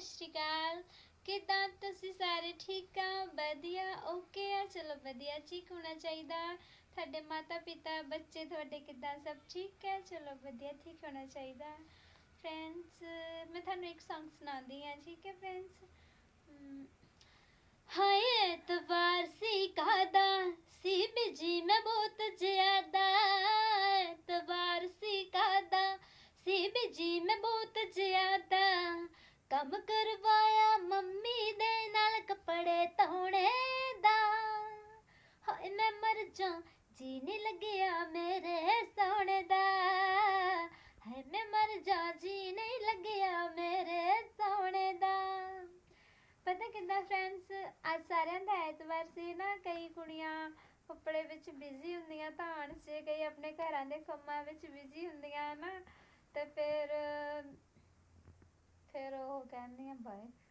ਸਤਿ ਸ਼੍ਰੀ ਅਕਾਲ ਕਿਦਾਂ ਤੁਸੀਂ ਸਾਰੇ ਠੀਕ ਆ? ਵਧੀਆ ਓਕੇ ਆ? ਚਲੋ ਵਧੀਆ, ਠੀਕ ਹੋਣਾ ਚਾਹੀਦਾ। ਤੁਹਾਡੇ ਮਾਤਾ ਪਿਤਾ ਬੱਚੇ ਤੁਹਾਡੇ ਕਿਦਾਂ? ਸਭ ਠੀਕ ਹੈ? ਚਲੋ ਵਧੀਆ, ਠੀਕ ਹੋਣਾ ਚਾਹੀਦਾ। ਫਰੈਂਡਸ ਮੈਂ ਤੁਹਾਨੂੰ ਇੱਕ Song ਸੁਣਾਉਂਦੀ ਹਾਂ, ਠੀਕ ਹੈ ਫਰੈਂਡਸ ਹਾਏ ਐਤਵਾਰ ਸੀ ਕਾਦਾ ਸੀ ਬਿਜ਼ੀ, ਮੈਂ ਬਹੁਤ ਜ਼ਿਆਦਾ। ਐਤਵਾਰ ਸੀ ਕਾਦਾ ਸੀ ਬਿਜ਼ੀ, ਮੈਂ ਬਹੁਤ ਜ਼ਿਆਦਾ। ਕੰਮ ਕਰਵਾਇਆ ਮੰਮੀ ਦੇ ਨਾਲ ਕੱਪੜੇ ਧੋਣੇ ਦਾ। ਹਾਏ ਮੈਂ ਮਰ ਜਾ ਜੀ ਨਹੀਂ ਲੱਗਿਆ ਮੇਰੇ ਸੋਹਣੇ ਦਾ। ਹਾਏ ਮੈਂ ਮਰ ਜਾ ਜੀ ਨਹੀਂ ਲੱਗਿਆ ਮੇਰੇ ਸੋਹਣੇ ਦਾ। ਪਤਾ ਕਿੰਨਾ ਫਰੈਂਡਸ ਅੱਜ ਸਾਰਿਆਂ ਦਾ ਐਤਵਾਰ ਸੀ ਨਾ, ਕਈ ਕੁੜੀਆਂ ਕੱਪੜੇ ਵਿੱਚ ਬਿਜ਼ੀ ਹੁੰਦੀਆਂ ਧਾਨ 'ਚ, ਕਈ ਆਪਣੇ ਘਰਾਂ ਦੇ ਕੰਮਾਂ ਵਿੱਚ ਬਿਜ਼ੀ ਹੁੰਦੀਆਂ ਨਾ ਤੇ ਫਿਰ